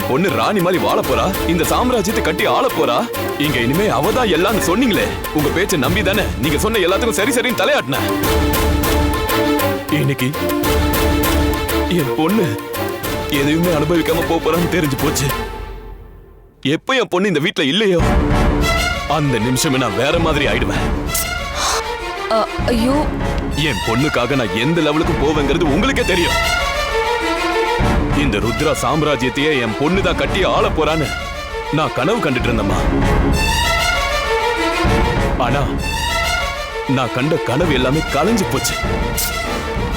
பொண்ணு ராணி மாதிரி வாழ போறா இந்த சாம்ராஜ்யத்தை கட்டி ஆள போறா இங்க இனிமே அவதான் எல்லாம்னு சொன்னீங்களே. உங்க பேச்சை நம்பி தானே நீங்க சொன்ன எல்லாத்துக்கும் சரி சரின்னு தலையாட்டின. இன்னைக்கு என் பொண்ணு எதையுமே அனுபவிக்காம போறான்னு தெரிஞ்சு போச்சு. எப்ப என் பொண்ணு இந்த வீட்ல இல்லையோ? அந்த நிமிஷமே நான் வேற மாதிரி ஆயிடுவேன். ஐயோ. என் பொண்ணுக்காக நான் எந்த லெவலுக்கு போவேங்கிறது உங்களுக்கே தெரியும். இந்த ருத்ரா சாம்ராஜ்யத்தையே என் பொண்ணு தான் கட்டி ஆள போறான்னு நான் கனவு கண்டுட்டு இருந்தேம்மா. ஆனா நான் கண்ட கனவு எல்லாமே கலைஞ்சு போச்சு.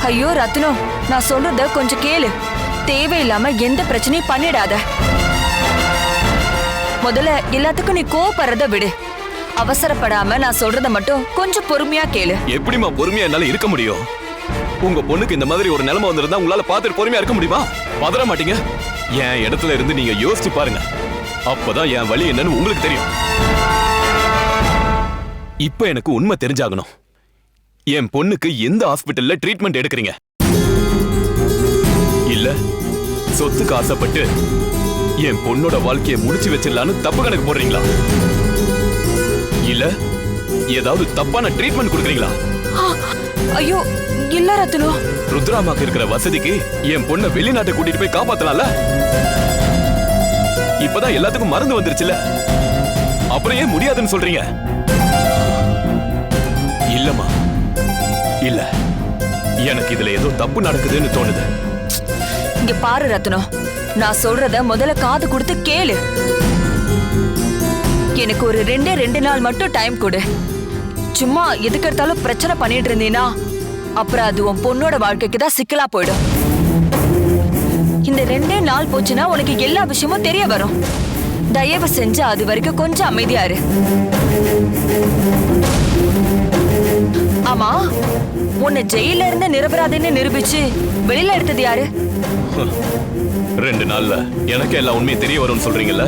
ஐயோ ரத்னம் நான் சொல்றத கொஞ்சம் கேளு. தேவையில்லாம எந்த பிரச்சனையும் பண்ணிடாத. முதல்ல எல்லாத்துக்கும் நீ கோவப்படுறத விடு. அவசரப்படாம நான் சொல்றத மட்டும் கொஞ்சம் பொறுமையா கேளு. எப்படிம்மா பொறுமையா என்னால இருக்க முடியும்? உங்க பொண்ணுக்கு இந்த மாதிரி ஒரு நிலைமை வந்திருந்தா உங்களால பார்த்துட்டு பொறுமையா இருக்க முடியுமா? பதற மாட்டீங்க. என் இடத்துல இருந்து நீங்க யோசிச்சு பாருங்க. அப்பதான் என் வழி என்னன்னு உங்களுக்கு தெரியும். இப்ப எனக்கு உண்மை தெரிஞ்சாகணும். என் பொண்ணுக்கு எந்த ஹாஸ்பிட்டல்ல ட்ரீட்மெண்ட் எடுக்கிறீங்க? இல்ல சொத்துக்கு ஆசைப்பட்டு என் பொண்ணோட வாழ்க்கையை முடிச்சு வச்சிடலான்னு தப்பு கணக்கு போடுறீங்களா? இல்ல ஏதாவது தப்பான ட்ரீட்மெண்ட் கொடுக்குறீங்களா? ஐயோ இல்ல ரத்னம் ருத்ராமாக்கு இருக்கிற வசதிக்கு என் பொண்ணை வெளிநாட்டை கூட்டிட்டு போய் காப்பாத்தலாம்ல? இப்பதான் எல்லாத்துக்கும் மருந்து வந்துருச்சுல. அப்புறம் ஏன் முடியாதுன்னு சொல்றீங்க? இல்லம்மா. இல்ல. எனக்கு இதுல ஏதோ தப்பு நடக்குதுன்னு தோணுது. இங்க பாரு ரத்னம் நான் சொல்றத முதல்ல காது கொடுத்து கேளு. எனக்கு ஒரு ரெண்டே ரெண்டு நாள் மட்டும் டைம் கொடு. சும்மா எதுக்கு எடுத்தாலும் பிரச்சனை பண்ணிட்டு இருந்தீனா அப்புறம் அது உன் பொண்ணோட வாழ்க்கைக்கு தான் சிக்கலா போயிடும். இந்த ரெண்டே நாள் போச்சுன்னா உனக்கு எல்லா விஷயமும் தெரிய வரும். தயவு செஞ்சு அது வரைக்கும் கொஞ்சம் அமைதியா இரு. ஆமா உன்னை ஜெயில இருந்து நிரபராதின்னு நிரூபிச்சு வெளியில எடுத்தது யாரு? ரெண்டு நாள்ல எனக்கு எல்லா உண்மையும் தெரிய வரும்னு சொல்றீங்கல்ல?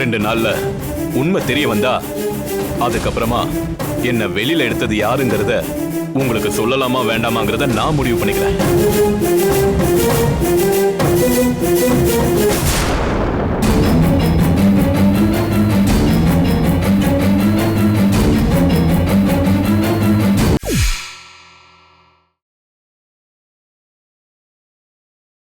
ரெண்டு நாள்ல உண்மை தெரிய வந்தா அதுக்கப்புறமா என்ன வெளியில எடுத்தது யாருங்கிறத உங்களுக்கு சொல்லலாமா வேண்டாமாங்கிறத நான் முடிவு பண்ணிக்கிறேன்.